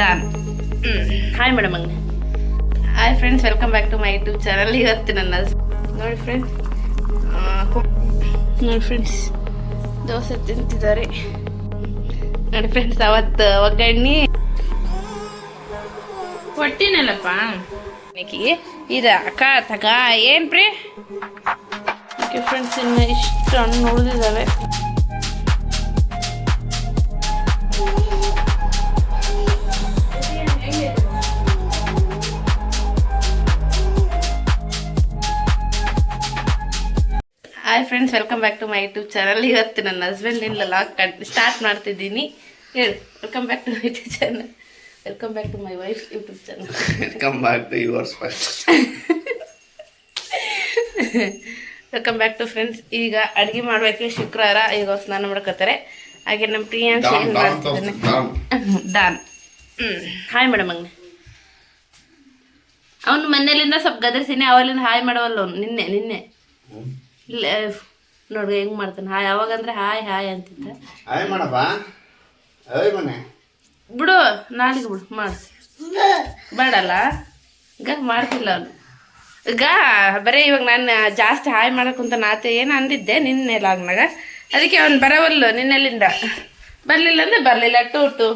Don hi madam ಹಂಗೆ hi friends welcome back to my YouTube channel ಇವತ್ತು ನನ್ನ ನೋಡಿ ಫ್ರೆಂಡ್ಸ್ ನೋಡಿ ಫ್ರೆಂಡ್ಸ್ ದೋಸೆ ತಿಂತಿದ್ದಾರೆ. ನೋಡಿ ಫ್ರೆಂಡ್ಸ್ ಅವತ್ತು ಒಗ್ಗರಣೆ. ಕೊಟ್ಟಿನಲ್ಲಪ್ಪ ಇದ ಅಕ್ಕ, ತಗ ಏನು ಪ್ರೀ ಓಕೆ ಫ್ರೆಂಡ್ಸ್ ಇನ್ನು ಇಷ್ಟು ಹಣ್ಣು ಉಳಿದಿದ್ದಾವೆ. Hi friends welcome back to my YouTube channel ಇವತ್ತು ನನ್ನ ಹಸ್ಬೆಂಡ್ ಇಲ್ಲ ಲಾಗ್ ಸ್ಟಾರ್ಟ್ ಮಾಡ್ತಿದ್ದೀನಿ. ಹೇಳಿ welcome back to my YouTube channel welcome back to my wife YouTube channel welcome back to yours. Welcome back to friends ಈಗ ಅಡುಗೆ ಮಾಡಬೇಕು ಶುಕ್ರವಾರ ಈಗ ಸ್ನಾನ ಮಾಡ್ಕೋತಾರೆ. ಹಾಗೆ ನಮ್ಮ ಪ್ರಿಯಾಂಶ್ ಏನು ಮಾಡ್ತಿದ್ದಾನೆ? ಹ್ಞೂ ಹಾಯ್ ಮೇಡಮ್ ಹಂಗೆ ಅವನು ಮನೇಲಿಂದ ಸ್ವಲ್ಪ ಗದರ್ಸಿನಿ ಅವಲಿಂದ ಹಾಯ್ ಮಾಡವಲ್ಲ ಅವನು. ನಿನ್ನೆ ನಿನ್ನೆ. ಇಲ್ಲ ನೋಡ್ರಿ ಹೆಂಗ್ ಮಾಡ್ತಾನೆ? ಹಾಯ್ ಅವಾಗಂದ್ರೆ ಹಾಯ್ ಹಾಯ್ ಅಂತಿದ್ದ. ಹಾಯ್ ಮಾಡಪ್ಪ ಹಾಯ್ ಮನೆ. ಬಿಡು ನಾಳೆಗೆ ಬಿಡು ಮಾಡು ಬೇಡಲ್ಲ? ಈಗ ಮಾಡ್ತಿಲ್ಲ ಅವನು. ಈಗ ಬರೀ ಇವಾಗ ನಾನು ಜಾಸ್ತಿ ಹಾಯ್ ಮಾಡಕ್ಕಂತ ನಾತೆ ಏನು ಅಂದಿದ್ದೆ ನಿನ್ನೆ ಲಾಗ್ನಾಗ. ಅದಕ್ಕೆ ಅವ್ನು ಬರವಲ್ಲು ನಿನ್ನೆಲ್ಲಿಂದ ಬರಲಿಲ್ಲ ಅಂದ್ರೆ ಬರಲಿಲ್ಲ ಟು ಟು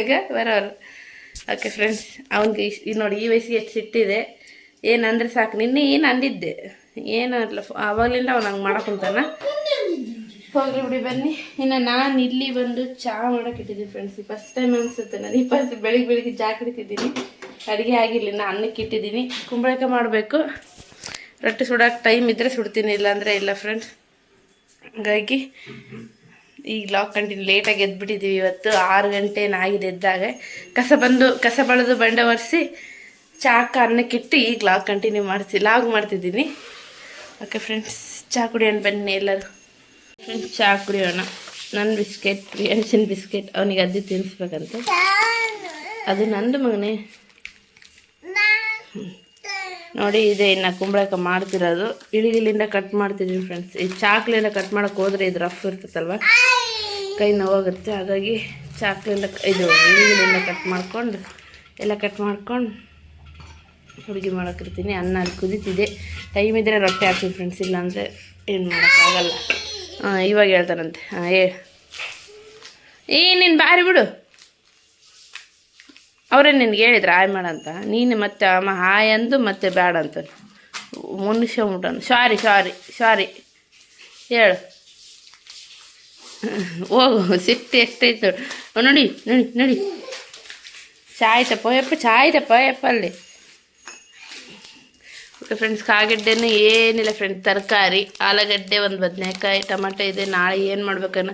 ಈಗ ಬರೋರು. ಓಕೆ ಫ್ರೆಂಡ್ಸ್ ಅವನಿಗೆ ಇಷ್ಟು ನೋಡಿ ಈ ವಯಸ್ಸಿಗೆ ಎಷ್ಟು ಸಿಟ್ಟಿದೆ. ಏನಂದ್ರೆ ಸಾಕು. ನಿನ್ನೆ ಏನು ಅಂದಿದ್ದೆ? ಏನು ಅಲ್ಲ ಅವಾಗಲಿಂದ ಅವ್ನು ಹಂಗೆ ಮಾಡಕ್ಕೆ ಕುಂತಾನ. ಹೋಗ್ರಿ ಬಿಡಿ ಬನ್ನಿ. ಇನ್ನು ನಾನು ಇಲ್ಲಿ ಬಂದು ಚಹಾ ಮಾಡಕ್ಕೆ ಇಟ್ಟಿದ್ದೀನಿ ಫ್ರೆಂಡ್ಸ್ ಫಸ್ಟ್ ಟೈಮ್ ಅನಿಸುತ್ತೆ ನನಗೆ ಫಸ್ಟ್ ಬೆಳಿಗ್ಗೆ ಬೆಳಿಗ್ಗೆ ಚಹಾ ಕುಡಿತಿದ್ದೀನಿ. ಅಡುಗೆ ಆಗಿರಲಿಲ್ಲ ನಾನು ಅನ್ನಕ್ಕೆ ಇಟ್ಟಿದ್ದೀನಿ. ಕುಂಬಳಕಾಯಿ ಮಾಡಬೇಕು. ರೊಟ್ಟಿ ಸುಡೋಕೆ ಟೈಮ್ ಇದ್ದರೆ ಸುಡ್ತೀನಿ, ಇಲ್ಲಾಂದರೆ ಇಲ್ಲ ಫ್ರೆಂಡ್ಸ್ ಹಾಗಾಗಿ ಈಗ ಲಾಕ್ ಕಂಟಿನ್ಯೂ ಲೇಟಾಗಿ ಎದ್ಬಿಟ್ಟಿದ್ದೀವಿ ಇವತ್ತು. ಆರು ಗಂಟೆ ಆಗಿದೆ ಎದ್ದಾಗ. ಕಸ ಬಂದು, ಕಸ ಬಳಿದು ಬಂಡೆ ಒರೆಸಿ ಚಾಕ ಅನ್ನಕ್ಕಿಟ್ಟು ಈಗ ಲಾಗ್ ಕಂಟಿನ್ಯೂ ಮಾಡ್ತಿ, ಲಾಗ್ ಮಾಡ್ತಿದ್ದೀನಿ. ಓಕೆ ಫ್ರೆಂಡ್ಸ್ ಚಾ ಕುಡಿಯೋಣ ಬನ್ನಿ ಎಲ್ಲರೂ. ಫ್ರೆಂಡ್ಸ್ ಚಹಾ ಕುಡಿಯೋಣ. ನನ್ನ ಬಿಸ್ಕೆಟ್, ಪ್ರಿಯಾಂಶನ್ ಬಿಸ್ಕೆಟ್, ಅವನಿಗೆ ಅಜ್ಜಿ ತಿನ್ನಿಸ್ಬೇಕಂತ ಅದು ನಂದು ಮಗನೇ. ನೋಡಿ, ಇದೆ ಇನ್ನು ಕುಂಬಳಕಾಯಿ ಮಾಡ್ತಿರೋದು. ಇಳಿಗಿಲಿಂದ ಕಟ್ ಮಾಡ್ತಿದ್ದೀನಿ ಫ್ರೆಂಡ್ಸ್ ಈ ಚಾಕ್ಲಿಂದ ಕಟ್ ಮಾಡೋಕೆ ಹೋದ್ರೆ ಇದು ರಫ್ ಇರ್ತದಲ್ವ? ಕೈ ನೋವಾಗುತ್ತೆ. ಹಾಗಾಗಿ ಚಾಕ್ಲಿಂದ ಇದು ಇಳಿಗಿಲಿಂದ ಕಟ್ ಮಾಡ್ಕೊಂಡು, ಎಲ್ಲ ಕಟ್ ಮಾಡ್ಕೊಂಡು ಅಡುಗೆ ಮಾಡೋಕ್ಕಿರ್ತೀನಿ ಅನ್ನ ಅಲ್ಲಿ ಕುದೀತಿದೆ. ಟೈಮ್ ಇದ್ದರೆ ರೊಟ್ಟಿ ಹಾಕ್ತೀನಿ ಫ್ರೆಂಡ್ಸ್ ಇಲ್ಲಾಂದರೆ ಏನು ಮಾಡೋಕ್ಕಾಗಲ್ಲ. ಹಾಂ ಇವಾಗ ಹೇಳ್ತಾರಂತೆ ಹಾಂ ಏ. ಏ, ನೀನು ಬಾರಿ ಬಿಡು. ಅವರೇ ನಿನಗೆ ಹೇಳಿದ್ರು, ಹಾಯ್ ಮಾಡಂತ ನೀನು ಮತ್ತೆ ಅಮ್ಮ ಹಾಯ್ ಅಂದು ಮತ್ತೆ ಬೇಡ ಅಂತ. ಮನುಷ್ಯ ಮುಟ್ಟನು ಸಾರಿ ಸಾರಿ ಸಾರಿ ಹೇಳು. ಹೋಗು, ಸಿಟ್ಟು ಎಷ್ಟೈತು ನೋಡಿ ನೋಡಿ ನೋಡಿ. ಚಾಯ್ತಪ್ಪ ಯಪ್ಪ ಚಾಯ್ತಪ್ಪ ಯಪ್ಪ ಅಲ್ಲಿ. ಫ್ರೆಂಡ್ಸ್ ಕಾಗೆಡ್ಡೆನೂ ಏನಿಲ್ಲ ಫ್ರೆಂಡ್ಸ್ ತರಕಾರಿ, ಆಲೂಗಡ್ಡೆ, ಒಂದು ಬದನೆಕಾಯಿ, ಟೊಮೆಟೊ ಇದೆ. ನಾಳೆ ಏನು ಮಾಡ್ಬೇಕನ್ನ?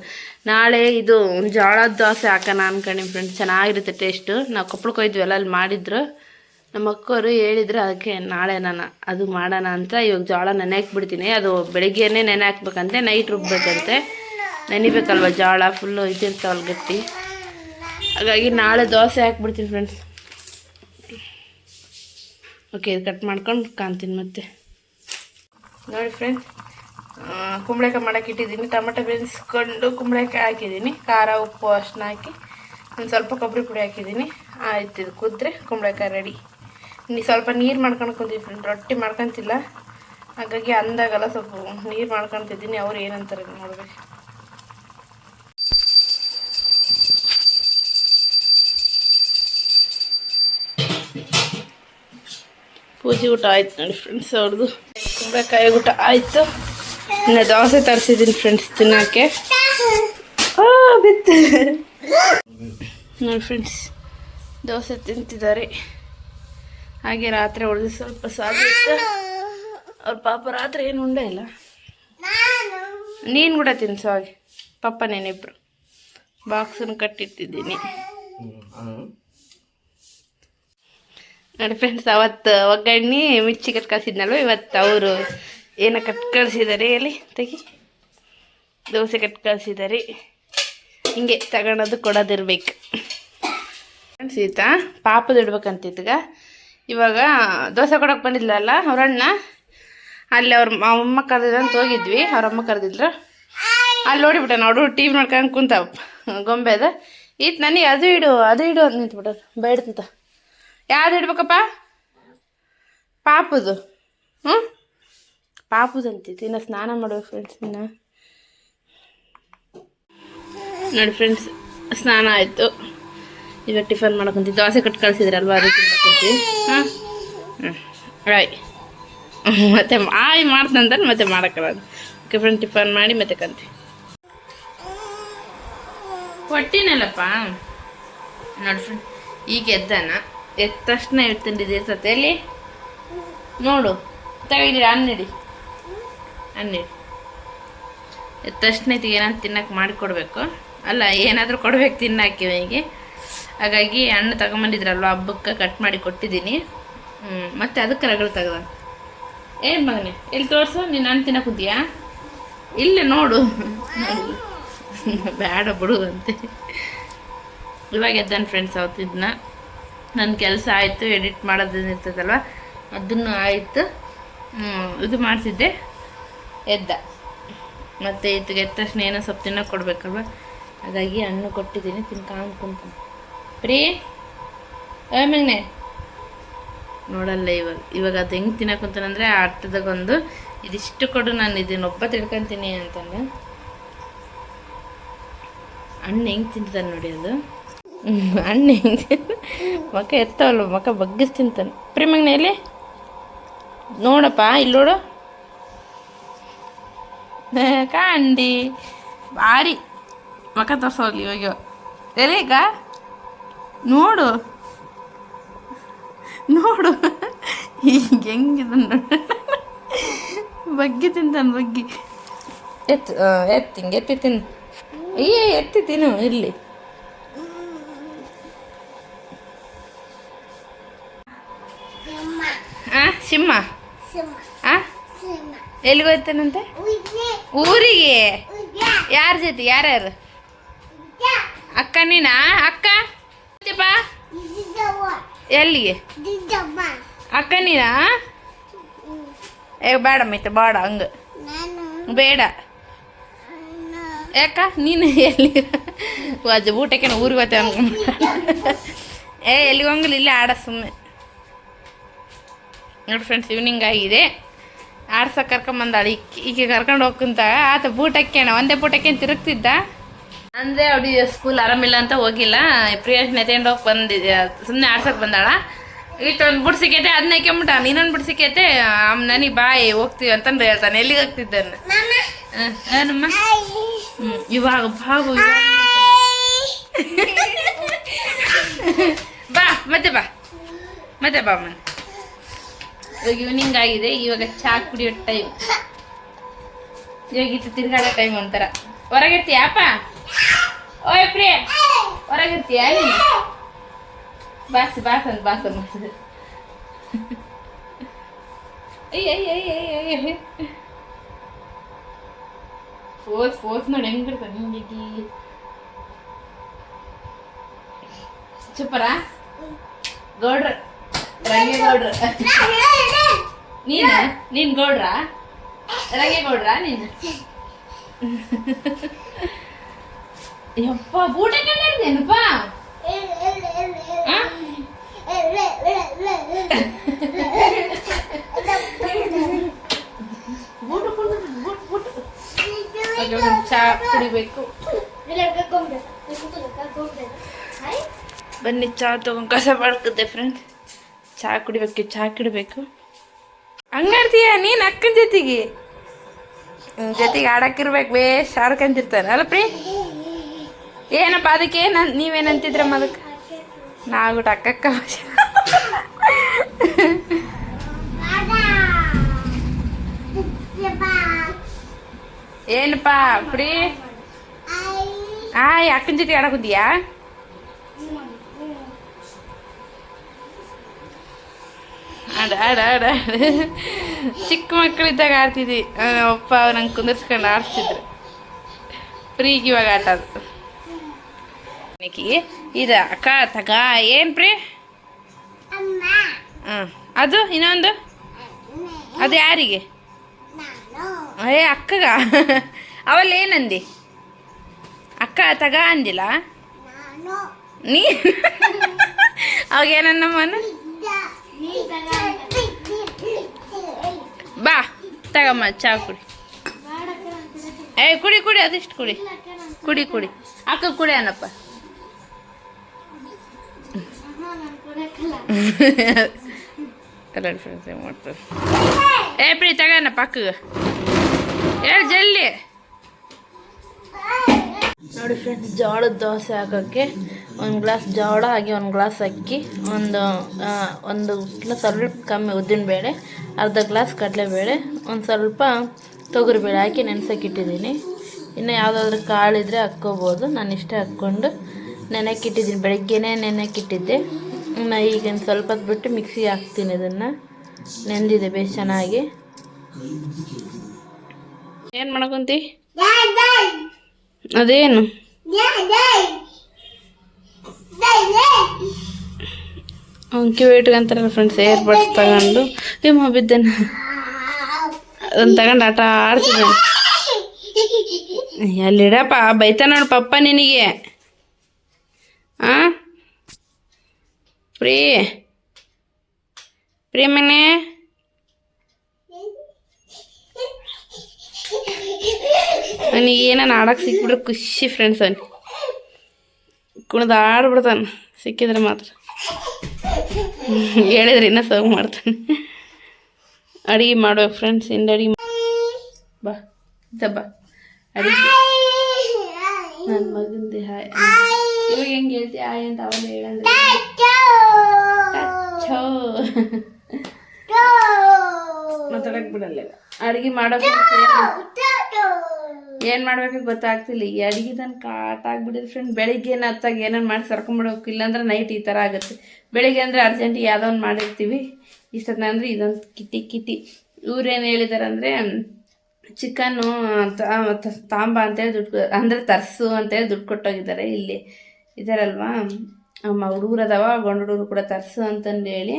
ನಾಳೆ ಇದು ಜೋಳದ ದೋಸೆ ಹಾಕೋಣ ಅನ್ಕೊಂಡಿ ಫ್ರೆಂಡ್ಸ್ ಚೆನ್ನಾಗಿರುತ್ತೆ ಟೇಸ್ಟು ನಾವು ಕೊಪ್ಪಳಕ್ಕೆ ಹೋಯ್ದ್ವಲ್ಲ ಅಲ್ಲಿ ಮಾಡಿದ್ರು. ನಮ್ಮ ಅಕ್ಕವರು ಹೇಳಿದ್ರು, ಅದಕ್ಕೆ ನಾಳೆ ನಾನು ಅದು ಮಾಡೋಣ ಅಂತ. ಇವಾಗ ಜೋಳ ನೆನೆ ಹಾಕ್ಬಿಡ್ತೀನಿ ಅದು ಬೆಳಿಗ್ಗೆನೇ ನೆನೆ ಹಾಕ್ಬೇಕಂತೆ ನೈಟ್ ರುಬ್ಬೇಕಂತೆ. ನೆನಿಬೇಕಲ್ವ ಜೋಳ? ಫುಲ್ಲು ಇದಿರ್ತಾವಲ್ಲ ಗಟ್ಟಿ. ಹಾಗಾಗಿ ನಾಳೆ ದೋಸೆ ಹಾಕ್ಬಿಡ್ತೀನಿ ಫ್ರೆಂಡ್ಸ್ ಓಕೆ ಇದು ಕಟ್ ಮಾಡ್ಕೊಂಡು ಕಾಣ್ತೀನಿ ಮತ್ತೆ. ನೋಡಿ ಫ್ರೆಂಡ್ ಕುಂಬಳಕಾಯಿ ಮಾಡೋಕೆ ಇಟ್ಟಿದ್ದೀನಿ. ಟೊಮೆಟೊ ಬೇಯಿಸ್ಕೊಂಡು ಕುಂಬಳಕಾಯಿ ಹಾಕಿದ್ದೀನಿ. ಖಾರ, ಉಪ್ಪು ಅಷ್ಟನ್ನ ಹಾಕಿ ಒಂದು ಸ್ವಲ್ಪ ಕೊಬ್ಬರಿ ಪುಡಿ ಹಾಕಿದ್ದೀನಿ. ಆಯ್ತು, ಇದು ಕುದ್ರೆ ಕುಂಬಳಕಾಯಿ ರೆಡಿ ನೀ ಸ್ವಲ್ಪ ನೀರು ಮಾಡ್ಕೊಂಡು ಕುಂತೀವಿ ಫ್ರೆಂಡ್ ರೊಟ್ಟಿ ಮಾಡ್ಕೊತಿಲ್ಲ. ಹಾಗಾಗಿ ಅಂದಾಗಲ್ಲ ಸ್ವಲ್ಪ ನೀರು ಮಾಡ್ಕೊತಿದ್ದೀನಿ. ಅವ್ರು ಏನಂತಾರೆ ನೋಡ್ಬೇಕು ಪೂಜೆ ಊಟ ಆಯ್ತು ನೋಡಿ ಫ್ರೆಂಡ್ಸ್ ಅವ್ರದ್ದು. ಕುಂಬಳಕಾಯಿ ಊಟ ಆಯಿತು. ಇನ್ನು ದೋಸೆ ತರಿಸಿದ್ದೀನಿ ಫ್ರೆಂಡ್ಸ್ ತಿನ್ನೋಕ್ಕೆ. ಬಿತ್ತು. ನೋಡಿ ಫ್ರೆಂಡ್ಸ್ ದೋಸೆ ತಿಂತಿದ್ದಾರೆ. ಹಾಗೆ ರಾತ್ರಿ ಉಳಿದು ಸ್ವಲ್ಪ ಸಾಗಿತ್ತು ಅವ್ರ ಪಾಪ ರಾತ್ರಿ ಏನು ಉಂಡೆ ಇಲ್ಲ. ನೀನು ಕೂಡ ತಿನ್ಸು ಹಾಗೆ. ಪಪ್ಪ, ನೀನಿಬ್ರು. ಬಾಕ್ಸನ್ನು ಕಟ್ಟಿಟ್ಟಿದ್ದೀನಿ. ನೋಡಿ ಫ್ರೆಂಡ್ಸ್ ಅವತ್ತು ಒಗ್ಗರಣೆ ಮಿರ್ಚಿ ಕಟ್ ಕಳ್ಸಿದ್ನಲ್ವ? ಇವತ್ತು ಅವರು ಏನ ಕಟ್ ಕಳಿಸಿದ್ದಾರೆ ಎಲ್ಲಿ? ತೆಗಿ. ದೋಸೆ ಕಟ್ ಕಳಿಸಿದ್ದಾರೆ ಹಿಂಗೆ ತಗೊಳೋದು ಕೊಡೋದಿರ್ಬೇಕು. ಫ್ರೆಂಡ್ಸ್ ಈತ ಪಾಪದ ಇಡ್ಬೇಕಂತಿದ್ಗ. ಇವಾಗ ದೋಸೆ ಕೊಡೋಕೆ ಬಂದಿದ್ಲಲ್ಲ ಅವ್ರ ಅಣ್ಣ? ಅಲ್ಲಿ ಅವ್ರ ಅಮ್ಮ ಕರೆದಿದ್ರು ಅಂತ ಹೋಗಿದ್ವಿ. ಅವ್ರ ಅಮ್ಮ ಕರೆದಿದ್ರು. ಅಲ್ಲಿ ನೋಡಿಬಿಟ್ಟೆ, ನೋಡು ಟಿ ವಿ ನೋಡ್ಕೊಂಡು ಕುಂತ. ಗೊಂಬೆ ಅದ. ಈತ್ ನನಗೆ ಅದು ಇಡು ಅದು ಇಡು ಅಂತ ನಿಂತ್ಬಿಟ್ಟು. ಬೇಡ್ತಂತ. ಯಾವ್ದು ಇಡ್ಬೇಕಪ್ಪ? ಪಾಪದು. ಹ್ಞೂ ಪಾಪುದಂತಿತ್ತು ಇನ್ನು ಸ್ನಾನ ಮಾಡ್ಬೇಕು ಫ್ರೆಂಡ್ಸ್ ಇನ್ನು. ನೋಡಿ ಫ್ರೆಂಡ್ಸ್ ಸ್ನಾನ ಆಯಿತು. ಈಗ ಟಿಫನ್ ಮಾಡ್ಕೊಂತೀವಿ. ದೋಸೆ ಕಟ್ಟು ಕಳಿಸಿದ್ರಲ್ವ ಅದು ಹಾಂ? ಹ್ಞೂ ಆಯ್ ಮತ್ತೆ ಆಯ್ ಮಾಡ್ತಂದ್ರೆ ಮತ್ತೆ ಮಾಡೋಕ್ಕಲ್ಲ ಓಕೆ ಫ್ರೆಂಡ್ ಟಿಫನ್ ಮಾಡಿ ಮತ್ತೆ ಕಂತಿ ಹೊಟ್ಟಿನಲ್ಲಪ್ಪ. ನೋಡಿ ಫ್ರೆಂಡ್ ಈಗ ಎದ್ದಾನ? ಎದ್ದ ತಕ್ಷಣ ಇರ್ತಂದಿದ್ದು ಇರ್ತತೆ ಎಲ್ಲಿ? ನೋಡು. ತಗೊಂಡಿರಿ ಅನ್ನಿಡಿ ಅನ್ನಿಡಿ ಎದ್ದ ತಕ್ಷಣ ಇದಕ್ಕೆ ಏನಾದ್ರು ತಿನ್ನಕ್ಕೆ ಮಾಡಿಕೊಡ್ಬೇಕು. ಅಲ್ಲ, ಏನಾದರೂ ಕೊಡ್ಬೇಕು ತಿನ್ನಕ್ಕೆ ಇವನಿಗೆ ಹಾಗಾಗಿ ಹಣ್ಣು ತಗೊಂಬಂದಿದ್ರಲ್ವ? ಹಬ್ಬಕ್ಕೆ ಕಟ್ ಮಾಡಿ ಕೊಟ್ಟಿದ್ದೀನಿ. ಹ್ಞೂ ಮತ್ತು ಅದಕ್ಕೆ ರಗಳು ತೆಗ್ದ. ಏನು ಮಗನೆ, ಎಲ್ಲಿ ತೋರಿಸು? ನೀನು ಹಣ್ಣು ತಿನ್ನಕ್ಕೆ ಕುಂತೀಯಾ? ಇಲ್ಲ, ನೋಡು. ಬೇಡ ಬಿಡು ಅಂತೆ. ಇವಾಗ ಎದ್ದಾನೆ ಫ್ರೆಂಡ್ಸ್ ಅವತ್ತಿದ್ನ. ನನ್ನ ಕೆಲಸ ಆಯಿತು ಎಡಿಟ್ ಮಾಡೋದೇನಿರ್ತದಲ್ವ ಅದನ್ನು ಆಯಿತು ಇದು ಮಾಡ್ತಿದ್ದೆ, ಎದ್ದ. ಮತ್ತು ಇದು ಎದ್ದ ತಕ್ಷಣ ಏನೋ ಸ್ವಲ್ಪ ತಿನ್ನೋಕೆ ಕೊಡಬೇಕಲ್ವ? ಹಾಗಾಗಿ ಹಣ್ಣು ಕೊಟ್ಟಿದ್ದೀನಿ, ತಿನ್ಕೊಂಡು ಕುಂತಾನೆ. ಪ್ರೀ ಆಮೇಲೆ ನೋಡಲ್ಲ ಇವಾಗ ಇವಾಗ ಅದು ಹೆಂಗೆ ತಿನ್ನಕೊಂತಾನಂದ್ರೆ ಆ ಅರ್ಥದಾಗೊಂದು, ಇದಿಷ್ಟು ಕೊಡು, ನಾನು ಇದನ್ನೊಬ್ಬ ತಿಳ್ಕೊತೀನಿ ಅಂತಂದು. ಹಣ್ಣು ಹೆಂಗೆ ತಿಂತಾನೆ ನೋಡಿ ಅದು. ಹಣ್ಣು ಹೆಂಗೆ ಮಕ ಎತ್ತವಲ್ಲ ಮಕ್ಕ ಬಗ್ಗಿಸ್ ತಿಂತಾನೆ ಪ್ರೇಮಗ್ನ ಎಲ್ಲಿ? ನೋಡಪ್ಪ, ಇಲ್ಲಿ ನೋಡು. ಕಾಂಡಿ. ಭಾರಿ ಮಕ್ಕ ತೋರ್ಸೋಲ್ಲ ಇವಾಗ ಎಲ್ಲಿ ಈಗ ನೋಡು. ನೋಡು. ಈಗ ಹೆಂಗಿದೆ ಬಗ್ಗಿ ತಿಂತಾನೆ ಬಗ್ಗಿ. ಎತ್ತು ಎತ್ತಿಂಗೆ ಎತ್ತಿ ತಿನ್ನು ಏ ಎತ್ತಿ ತಿನ್ನು ಇಲ್ಲಿ. ಆ ಸಿಂಹ. ಆ? ಎಲ್ಲಿಗೆ ಹೋಗ್ತಾನಂತೆ? ಊರಿಗೆ. ಯಾರ ಜೊತೆ? ಯಾರ್ಯಾರು? ಅಕ್ಕ ನೀನಾ? ಅಕ್ಕ? ಎಲ್ಲಿಗೆ? ಅಕ್ಕ ನೀನಾ? ಏ ಬೇಡ ಮೈತೆ ಬೇಡ ಹಂಗ. ಬೇಡ. ಯಾಕ? ನೀನು ಎಲ್ಲಿ? ಅಜ್ಜ ಊಟಕ್ಕೆ ಊರಿಗೆ ಹೋಗ್ತೇವೆ ಅನ್ಕೊಂಡು ಏ ಎಲ್ಲಿಗೆ ಹೋಗಂಗಿಲ್ಲ ಇಲ್ಲೇ ಆಡ ಸುಮ್ಮನೆ ನೋಡಿ ಫ್ರೆಂಡ್ಸ್ ಈವ್ನಿಂಗ್ ಆಗಿದೆ. ಆರ್ಸ ಕರ್ಕೊಂಬಂದಾಳು. ಈಕೆ ಈಕೆ ಕರ್ಕೊಂಡು ಹೋಗ್ಕಂತ ಆತ ಬೂಟ್ ಹಾಕ್ಯಾಣ ಒಂದೇ ಬೂಟ್ ಹಾಕ್ಯಂಡ್ ತಿರುಗ್ತಿದ್ದ? ಅಂದರೆ ಅವಳಿ ಸ್ಕೂಲ್ ಆರಾಮಿಲ್ಲ ಅಂತ ಹೋಗಿಲ್ಲ. ಪ್ರಿಯಾಂಶ್ ನೆತ್ಕೊಂಡು ಹೋಗಿ ಬಂದಿದ್ದೆ ಸುಮ್ಮನೆ ಆಡ್ಸಕ್ಕೆ ಬಂದಾಳ. ಇಷ್ಟೊಂದು ಒಂದು ಬುಡ್ ಸಿಕ್ಕೈತೆ ಅದನ್ನ ಹಾಕ್ಯಂಬಿಟ್ಟ. ಇನ್ನೊಂದು ಬುಡ್ ಸಿಕ್ಕೈತೆ ನನಗೆ ಬಾಯ್ ಹೋಗ್ತೀವಿ ಅಂತಂದು ಹೇಳ್ತಾನೆ. ಎಲ್ಲಿಗೆ ಹೋಗ್ತಿದ್ದಾನೆ ಏನಮ್ಮ? ಹ್ಮ್, ಇವಾಗ ಬಾಬು. ಬಾ ಮತ್ತೆ ಬಾ. ಮತ್ತೆ ಬಾ ಮನೆ. ಇವಾಗ ಈವ್ನಿಂಗ್ ಆಗಿದೆ ಇವಾಗ ಚಹಾ ಕುಡಿಯೋ ಟೈಮ್ ಇವಾಗ ಇತ್ತು ತಿರ್ಗಾಡೋ ಟೈಮ್ ಒಂಥರ. ಹೊರಗಿರ್ತೀಯಪ್ಪ ಓಯ್, ಪ್ರಿಯ. ಹೊರಗಿರ್ತೀಯ ನೀನು ಬಾಸ್ ಬಾಸ್ ಅಂತ ಬಾಸ್ ಅಂತ ಅಯ್ಯ ಅಯ್ಯ ಅಯ್ಯ ಅಯ್ಯ ಅಯ್ಯ ಫೋರ್ಸ್ ಫೋರ್ಸ್ ನೋಡಿ ಹೆಂಗ್ ಬಿಡ್ತಾನೆ ಹಿಂಗೆ ಚುಪ್ಪರ? ಗೌಡ್ರ. ರಂಗೆ ಗೌಡ್ರ. ನೀನ? ನೀನ್ ಗೌಡ್ರ? ರಂಗೆ ಗೌಡ್ರ ನೀನು? ಯಪ್ಪ ಬೂಟ ಕಂಡೇನಪ್ಪ ಚಾ ಕುಡಿಬೇಕು. ಬನ್ನಿ ಚಾ ತಗೊಂಡು ಕಸ ಮಾಡ್ಕದ್ದೆ ಫ್ರೆಂಡ್ ಚಾ ಕುಡಿಬೇಕು ಚಹಾ ಕುಡಿಬೇಕು. ಹಂಗಾಡ್ತೀಯ ನೀನು ಅಕ್ಕನ ಜೊತೆಗೆ? ಜೊತೆಗೆ ಆಡಕ್ಕಿರ್ಬೇಕು ಶಾರುಖ್ ಆಡ್ಕೊಂತಿರ್ತಾನೆ ಅಲ್ಲ ಪ್ರೀ? ಏನಪ್ಪ ಅದಕ್ಕೆ ಏನ ನೀವೇನಂತಿದ್ರಮ್ಮ ಅದಕ್ಕೆ? ನಾವು ಅಕ್ಕಕ್ಕ ಏನಪ್ಪ ಪ್ರೀ? ಆಯ್, ಅಕ್ಕನ ಜೊತೆ ಆಡಕುದಿಯಾ ಆಡ ಆಡ ಆಡ ಆಡ. ಚಿಕ್ಕ ಮಕ್ಕಳಿದ್ದಾಗ ಆಡ್ತಿದ್ವಿ. ಅಪ್ಪ ಅಪ್ಪ ನಂಗೆ ಕುಂದಿರ್ಸ್ಕೊಂಡು ಆಡ್ತಿದ್ರು. ಫ್ರೀಗೆ ಇವಾಗ ಆಟ ಅದು. ಇದ ಅಕ್ಕ ತಗ ಏನು ಪ್ರೀ? ಹಾಂ ಅದು ಇನ್ನೊಂದು? ಅದು ಯಾರಿಗೆ? ಏ ಅಕ್ಕಗ. ಅವಲ್ಲ ಏನಂದಿ? ಅಕ್ಕ ಅಕ್ಕ ತಗ ಅಂದಿಲ್ಲ? ನೀ ಅವಾಗ ಏನನ್ನಮ್ಮನ ಬಾ, ತಗಮ್ಮ ಚಾ ಕುಡಿ. ಏ, ಕುಡಿ ಕುಡಿ, ಅದಿಷ್ಟು ಕುಡಿ? ಕುಡಿ ಕುಡಿ. ಅಕ್ಕ ಕುಡಿ ಅನ್ನಪ್ಪ ಏ ಪ್ರೀ ತಗನಪ್ಪ ಅಕ್ಕಗೆ. ಏ ಜಲ್ದಿ ನೋಡಿ ಫ್ರೆಂಡ್ಸ್ ಜೋಳದ ದೋಸೆ ಹಾಕೋಕ್ಕೆ ಒಂದು ಗ್ಲಾಸ್ ಜೋಳ ಹಾಗೆ ಒಂದು ಗ್ಲಾಸ್ ಅಕ್ಕಿ, ಒಂದು ಒಂದು ಗ್ಲಾಸ್ ಸ್ವಲ್ಪ ಕಮ್ಮಿ ಉದ್ದಿನಬೇಳೆ, ಅರ್ಧ ಗ್ಲಾಸ್ ಕಡಲೆಬೇಳೆ, ಒಂದು ಸ್ವಲ್ಪ ತೊಗರಿಬೇಳೆ ಹಾಕಿ ನೆನೆಸೋಕ್ಕಿಟ್ಟಿದ್ದೀನಿ. ಇನ್ನು ಯಾವುದಾದ್ರೂ ಕಾಳಿದ್ರೆ ಹಾಕ್ಕೋಬೋದು. ನಾನು ಇಷ್ಟೇ ಹಾಕ್ಕೊಂಡು ನೆನೆಕ್ಕಿಟ್ಟಿದ್ದೀನಿ. ಬೆಳಗ್ಗೆನೇ ನೆನೆಕ್ಕಿಟ್ಟಿದ್ದೆ. ಇನ್ನು ಈಗ ಸ್ವಲ್ಪ ಬಿಟ್ಟು ಮಿಕ್ಸಿಗೆ ಹಾಕ್ತೀನಿ ಅದನ್ನು. ನೆಂದಿದೆ ಬೇಸ್ ಚೆನ್ನಾಗಿ. ಏನು ಮಾಡಕೊಂತಿ ಅದೇನು ಅವ್ನು ಕಿವಿ ಇಟ್ಕೊಂತಾರಲ್ಲ ಫ್ರೆಂಡ್ಸ್ ಏರ್ ಬಡ್ಸ್ ತಗೊಂಡು ನಿಮ್ಮ ಬಿದ್ದೇನ ಅದನ್ನ ತಗೊಂಡು ಆಟ ಆಡ್ತಿದ್ದೆ ಎಲ್ಲಿಡಪ್ಪ ಬೈತ ನೋಡು ಪಪ್ಪ ನಿನಗೆ ಆ ಪ್ರೀ ಪ್ರೇಮನೆ ಅವನಿಗೆ ಏನಾನ ಆಡಕ್ಕೆ ಸಿಕ್ಬಿಟ್ರೆ ಖುಷಿ ಫ್ರೆಂಡ್ಸ್ ಅವನಿಗೆ ಕುಣಿದು ಆಡ್ಬಿಡ್ತಾನೆ ಸಿಕ್ಕಿದ್ರೆ ಮಾತ್ರ ಹೇಳಿದ್ರೆ ಇನ್ನೂ ಸರ್ವ್ ಮಾಡ್ತಾನೆ ಅಡುಗೆ ಮಾಡ್ಬೇಕು ಫ್ರೆಂಡ್ಸ್ ಇಂದ ಅಡುಗೆ ಬಾ ಇದ್ದ ಬಾ ಅಡುಗೆ ನನ್ನ ಮಗಂದು ಹಾಯ್ ಇವಾಗ ಹೆಂಗೆ ಹೇಳ್ತಿ ಹಾಯ್ ಅಂತ ಅವನು ಹೇಳಂದ್ರೆ ಛೋ ಮಾತಾಡಕ್ ಬಿಡಲ್ಲ ಅಡುಗೆ ಮಾಡೋ ಏನು ಮಾಡ್ಬೇಕು ಗೊತ್ತಾಗ್ತಿಲ್ಲ. ಈ ಅಡುಗೆ ತನಕ ಆಗ್ಬಿಟ್ಟಿದೆ ಫ್ರೆಂಡ್ ಬೆಳಿಗ್ಗೆ ಏನು ಹತ್ತಾಗ ಏನೇನು ಮಾಡಿ ಸರ್ಕೊಂಬಿಡ್ಬೇಕು. ಇಲ್ಲಾಂದ್ರೆ ನೈಟ್ ಈ ಥರ ಆಗುತ್ತೆ. ಬೆಳಿಗ್ಗೆ ಅಂದರೆ ಅರ್ಜೆಂಟಿಗೆ ಯಾವುದೋ ಒಂದು ಮಾಡಿರ್ತೀವಿ. ಇಷ್ಟೊತ್ತಿನ ಅಂದರೆ ಇದೊಂದು ಕಿಟಿ ಕಿಟಿ. ಇವ್ರೇನು ಹೇಳಿದಾರಂದ್ರೆ ಚಿಕನ್ನು ತಾಂಬ ಅಂತೇಳಿ ದುಡ್ಡು ಅಂದರೆ ತರ್ಸು ಅಂತೇಳಿ ದುಡ್ಡು ಕೊಟ್ಟೋಗಿದ್ದಾರೆ ಇಲ್ಲಿ. ಇದಾರಲ್ವಾ? ಅಮ್ಮ ಹುಡುಗರು ಅದಾವ ಗಂಡು ಹುಡುಗರು ಕೂಡ ತರ್ಸು ಅಂತಂದು ಹೇಳಿ,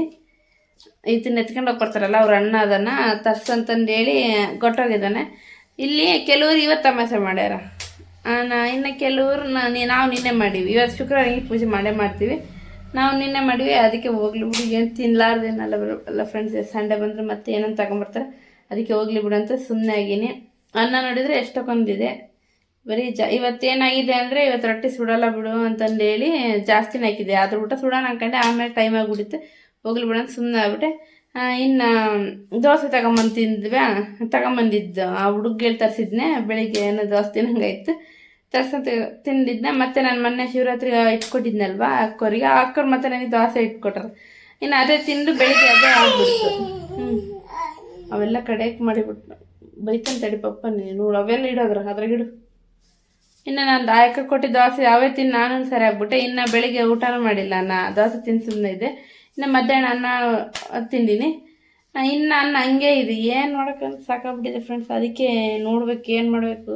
ಇದನ್ನ ಎತ್ಕೊಂಡು ಹೋಗ್ಕೊಡ್ತಾರಲ್ಲ ಅವ್ರ ಅಣ್ಣ ಅದನ್ನು ತರ್ಸು ಅಂತಂದು ಹೇಳಿ, ಕೊಟ್ಟೋಗಿದ್ದಾನೆ. ಇಲ್ಲಿ ಕೆಲವರು ಇವತ್ತು ಅಮಾಸೆ ಮಾಡ್ಯಾರ. ನಾ ಇನ್ನು ಕೆಲವರು ನಾವು ನಿನ್ನೆ ಮಾಡೀವಿ. ಇವತ್ತು ಶುಕ್ರವಾರ ಪೂಜೆ ಮಾಡೇ ಮಾಡ್ತೀವಿ. ನಾವು ನಿನ್ನೆ ಮಾಡಿವಿ, ಅದಕ್ಕೆ ಹೋಗ್ಲಿ ಬಿಡು. ಏನು ತಿನ್ಲಾರ್ದೇನಲ್ಲ ಅಲ್ಲ ಫ್ರೆಂಡ್ಸ್ ಸಂಡೆ ಬಂದರೆ ಮತ್ತೆ ಏನಂತ ತಗೊಂಬರ್ತಾರೆ. ಅದಕ್ಕೆ ಹೋಗ್ಲಿ ಬಿಡು ಅಂತ ಸುಮ್ಮನೆ ಆಗೀನಿ. ಅನ್ನ ನೋಡಿದರೆ ಎಷ್ಟೊಂದಿದೆ ಬರೀ ಜ, ಇವತ್ತೇನಾಗಿದೆ ಅಂದರೆ ಇವತ್ತು ರೊಟ್ಟಿ ಸುಡಲ್ಲ ಬಿಡು ಅಂತಂದು ಹೇಳಿ ಜಾಸ್ತಿನೇ ಹಾಕಿದೆ. ಅದ್ರ ಊಟ ಸುಡೋಣ ಅನ್ಕೊಂಡೆ. ಆಮೇಲೆ ಟೈಮ್ ಆಗಿಬಿಡುತ್ತೆ ಹೋಗ್ಲಿ ಬಿಡು ಅಂತ ಸುಮ್ಮನೆ ಆಗ್ಬಿಟ್ಟೆ. ಇನ್ನು ದೋಸೆ ತಗೊಂಬಂದು ತಿಂದ್ವಿ. ತಗೊಂಬಂದಿದ್ದು ಆ ಹುಡುಗೇಳಿ ತರಿಸಿದ್ನೆ. ಬೆಳಿಗ್ಗೆ ಏನೋ ದೋಸೆ ತಿನ್ನಂಗಾಯ್ತು. ತರ್ಸಂತ ತಿಂದಿದ್ದೆ ಮತ್ತೆ ನಾನು ಮೊನ್ನೆ ಶಿವರಾತ್ರಿ ಇಟ್ಕೊಟ್ಟಿದ್ನಲ್ವಾ ಅಕ್ಕೋರಿಗೆ ಅಕ್ಕೋರು ಮತ್ತೆ ನನಗೆ ದೋಸೆ ಇಟ್ಕೊಟ್ರು. ಇನ್ನು ಅದೇ ತಿಂದು ಬೆಳಿಗ್ಗೆ ಅದೇ ಆಗ್ಬಿಡ್ತು. ಹ್ಞೂ ಅವೆಲ್ಲ ಕಡೆಗೆ ಮಾಡಿಬಿಟ್ಟು ಬೈತಂತ ತಡಿ ಪಪ್ಪ ನೀನು ಅವೆಲ್ಲ ಇಡೋದ್ರ ಅದ್ರಾಗಿಡು ಇನ್ನು ನಾನು ದಾಯಕ ಕೊಟ್ಟಿದ್ದ ದೋಸೆ ಅವೇ ತಿನ್ನು ನಾನು ಸರಿ ಆಗ್ಬಿಟ್ಟೆ. ಇನ್ನು ಬೆಳಿಗ್ಗೆ ಊಟನೂ ಮಾಡಿಲ್ಲ. ನಾ ದೋಸೆ ತಿಂದು ಸುಮ್ಮನೆ ಇದೆ ಇನ್ನು ಮಧ್ಯಾಹ್ನ ಅನ್ನ ತಿಂದೀನಿ. ಇನ್ನು ಅನ್ನ ಹಂಗೆ ಇದೆ. ಏನು ಮಾಡೋಕ್ಕಂತ ಸಾಕಾಗ್ಬಿಟ್ಟಿದೆ ಫ್ರೆಂಡ್ಸ್ ಅದಕ್ಕೆ ನೋಡ್ಬೇಕು ಏನು ಮಾಡಬೇಕು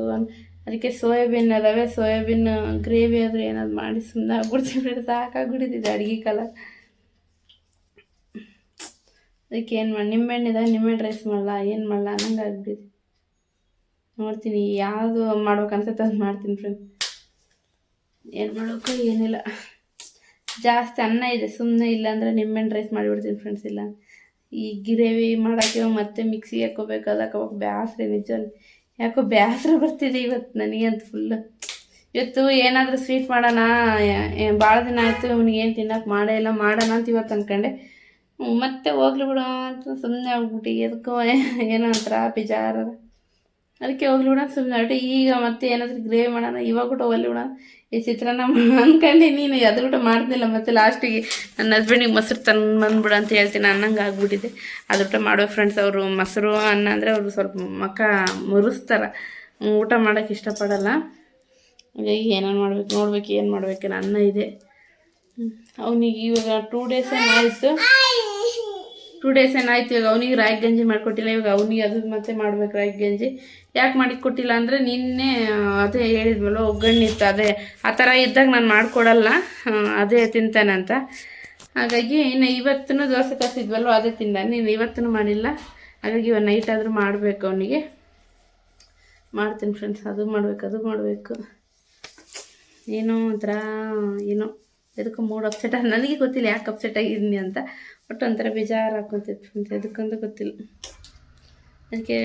ಅದಕ್ಕೆ ಸೋಯಾಬೀನ್ ರವೆ ಸೋಯಾಬೀನ್, ಗ್ರೇವಿ ಆದರೆ ಏನಾದ್ರು ಮಾಡಿ ಸುಮ್ಮನೆ ಆಗ್ಬಿಡ್ತೀವಿ ಫ್ರೆಂಡ್ಸ್ ಸಾಕಾಗ್ಬಿಟ್ಟಿದೆ ಅಡುಗೆ ಕಾಲ. ಅದಕ್ಕೆ ಏನು ಮಾಡಿ, ನಿಂಬೆಹಣ್ಣಿದಾಗ ನಿಂಬೆಹಣ್ಣು ರೈಸ್ ಮಾಡಲ್ಲ ಏನು ಮಾಡಲ್ಲ ಅನ್ನಂಗೆ ಆಗ್ಬಿಟ್ಟಿದೆ. ನೋಡ್ತೀನಿ ಯಾವುದು ಮಾಡ್ಬೇಕು ಅನ್ಸುತ್ತೆ ಅದು ಮಾಡ್ತೀನಿ ಫ್ರೆಂಡ್ ಏನು ಮಾಡೋಕ್ಕೂ ಏನಿಲ್ಲ. ಜಾಸ್ತಿ ಅನ್ನ ಇದೆ ಸುಮ್ಮನೆ ಇಲ್ಲಾಂದ್ರೆ ನಿಂಬೆಹಣ್ಣು ರೈಸ್ ಮಾಡಿಬಿಡ್ತೀನಿ ಫ್ರೆಂಡ್ಸ್ ಇಲ್ಲ ಈ ಗ್ರೇವಿ ಮಾಡೋಕ್ಕೆ ಮತ್ತೆ ಮಿಕ್ಸಿಗೆ ಹಾಕೋಬೇಕು ಅದಕ್ಕೆ ಬೇಸರ ನಿಜವಾಗಿ ಯಾಕೋ ಬೇಸರ ಬರ್ತಿದೆ ಇವತ್ತು ನನಗಂತ ಫುಲ್ಲು ಇವತ್ತು ಏನಾದರೂ ಸ್ವೀಟ್ ಮಾಡೋಣ ಭಾಳ ದಿನ ಆಯಿತು ಏನು ತಿನ್ನಕ್ಕೆ ಮಾಡೇ ಇಲ್ಲ, ಮಾಡೋಣ ಅಂತ ಇವತ್ತು ಅಂದ್ಕೊಂಡೆ ಮತ್ತೆ ಹೋಗ್ಲಿ ಬಿಡು ಅಂತ ಸುಮ್ಮನೆ ಆಗ್ಬಿಟ್ಟು ಎದಕ್ಕೋ ಏನೋ ಒಂಥರ ಬಿಜಾರ ಅದಕ್ಕೆ ಹೋಗ್ಲಿ ಬಿಡೋಣ ಸುಮ್ಮನೆ ಆಗ್ಬಿಟ್ಟು, ಈಗ ಮತ್ತೆ ಏನಾದರೂ ಗ್ರೇವಿ ಮಾಡೋಣ, ಇವಾಗ ಕೂಡ ಹೋಗ್ಲಿ ಬಿಡೋಣ ಈ ಚಿತ್ರಾನ್ನ ಅನ್ಕೊಂಡೆ, ನೀನು ಅದು ಕೂಡ ಮಾಡ್ದಿಲ್ಲ ಮತ್ತೆ ಲಾಸ್ಟಿಗೆ ನನ್ನ ಹಸ್ಬೆಂಡಿಗೆ ಮೊಸರು ತಂದು ಬಂದ್ಬಿಡು ಅಂತ ಹೇಳ್ತೀನಿ, ಅನ್ನಂಗೆ ಆಗ್ಬಿಟ್ಟಿದೆ. ಅದು ಊಟ ಮಾಡೋ ಫ್ರೆಂಡ್ಸ್ ಅವರು ಮೊಸರು, ಅನ್ನ ಅಂದರೆ ಅವರು ಸ್ವಲ್ಪ ಮಕ್ಕ ಮುರಿಸ್ತಾರೆ. ಊಟ ಮಾಡೋಕ್ಕೆ ಇಷ್ಟಪಡಲ್ಲ. ಹಾಗಾಗಿ ಏನೇನು ಮಾಡ್ಬೇಕು, ನೋಡ್ಬೇಕು, ಏನು ಮಾಡ್ಬೇಕು ಅನ್ನ ಇದೆ. ಅವನಿಗೆ ಇವಾಗ ಟೂ ಡೇಸ್ ಏನಾಯಿತು ಟೂ ಡೇಸ್ ಏನಾಯ್ತು ಇವಾಗ ಅವನಿಗೆ ರಾಗಿ ಗಂಜಿ ಮಾಡಿಕೊಟ್ಟಿಲ್ಲ. ಇವಾಗ ಅವನಿಗೆ ಅದು ಮತ್ತೆ ಮಾಡ್ಬೇಕು ರಾಗಿ ಗಂಜಿ. ಯಾಕೆ ಮಾಡಿಕೊಟ್ಟಿಲ್ಲ ಅಂದರೆ ನಿನ್ನೆ ಅದೇ ಹೇಳಿದ್ಮಲ್ಲ ಒಗ್ಗರಣೆ ಇತ್ತು. ಅದೇ, ಆ ಥರ ಇದ್ದಾಗ ನಾನು ಮಾಡಿಕೊಡಲ್ಲ. ಅದೇ ತಿಂತಾನೆ ಅಂತ. ಹಾಗಾಗಿ ಇನ್ನು ಇವತ್ತೂ ದೋಸೆ ತರಿಸಿದ್ವಲ್ವ ಅದೇ ತಿಂದಾನೆ ನೀನು ಇವತ್ತೂ ಮಾಡಿಲ್ಲ. ಹಾಗಾಗಿ ಇವಾಗ ನೈಟ್ ಆದರೂ ಮಾಡಬೇಕು ಅವನಿಗೆ. ಮಾಡ್ತೀನಿ ಫ್ರೆಂಡ್ಸ್ ಅದು ಮಾಡಬೇಕು ಅದು ಮಾಡಬೇಕು. ಏನೋ ಒಂಥರ, ಏನೋ, ಎದಕ್ಕೂ ಮೂಡ್ ಅಪ್ಸೆಟ್ ನನಗೆ ಗೊತ್ತಿಲ್ಲ ಯಾಕೆ ಅಪ್ಸೆಟ್ ಆಗಿದ್ದೀನಿ ಅಂತ. ಒಟ್ಟು ಒಂಥರ ಬೇಜಾರು ಹಾಕೊತಿತ್ತು ಅಂತ ಅದಕ್ಕಂತ ಗೊತ್ತಿಲ್ಲ. ಅದಕ್ಕೆ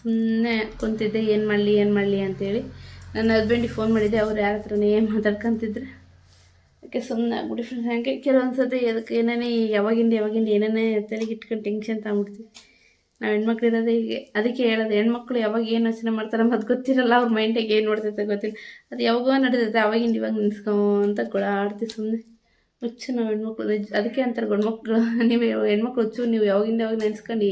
ಸುಮ್ಮನೆ ಕುಂತಿದ್ದೆ, ಏನು ಮಾಡಲಿ ಏನು ಮಾಡಲಿ ಅಂತೇಳಿ ನನ್ನ ಹಸ್ಬೆಂಡಿಗೆ ಫೋನ್ ಮಾಡಿದ್ದೆ. ಅವ್ರು ಯಾರ ಹತ್ರನೇ ಮಾತಾಡ್ಕೊಂತಿದ್ರೆ. ಅದಕ್ಕೆ ಸುಮ್ಮನೆ ಆಗ್ಬಿಟ್ಟು ಫ್ರೆಂಡ್ಸ್ ಹಾಗೆ ಕೆಲವೊಂದು ಸತಿ ಅದಕ್ಕೆ ಏನೇ ಯಾವಾಗಿಂದ ಯಾವಾಗಿಂದ ಏನೇನೇ ತಲೆಗೆ ಇಟ್ಕೊಂಡು ಟೆನ್ಷನ್ ತಗೊಂಬಿಡ್ತೀವಿ ನಾವು ಹೆಣ್ಮಕ್ಳು ಇರೋದೇ ಹೀಗೆ. ಅದಕ್ಕೆ ಹೇಳೋದು, ಹೆಣ್ಮಕ್ಳು ಯಾವಾಗ ಏನು ಯೋಚನೆ ಮಾಡ್ತಾರೆ ಅದು ಗೊತ್ತಿರಲ್ಲ. ಅವ್ರ ಮೈಂಡಿಗೆ ಏನು ನೋಡ್ತೈತೆ ಗೊತ್ತಿಲ್ಲ. ಅದು ಯಾವಾಗೋ ನಡೀತೈತೆ ಅವಾಗಿಂದ ಇವಾಗ ನಿನ್ಸ್ಕೊಂತ ಗೊಳಾಡ್ತೀವಿ ಸುಮ್ಮನೆ ಹುಚ್ಚು ನಾವು ಹೆಣ್ಮಕ್ಳು ಅದಕ್ಕೆ ಅಂತಾರೆ ಗಂಡ್ಮಕ್ಳು. ನೀವು ಹೆಣ್ಮಕ್ಳು ಹುಚ್ಚು, ನೀವು ಯಾವಾಗಿಂದ ಯಾವಾಗ ನೆನೆಸ್ಕೊಂಡು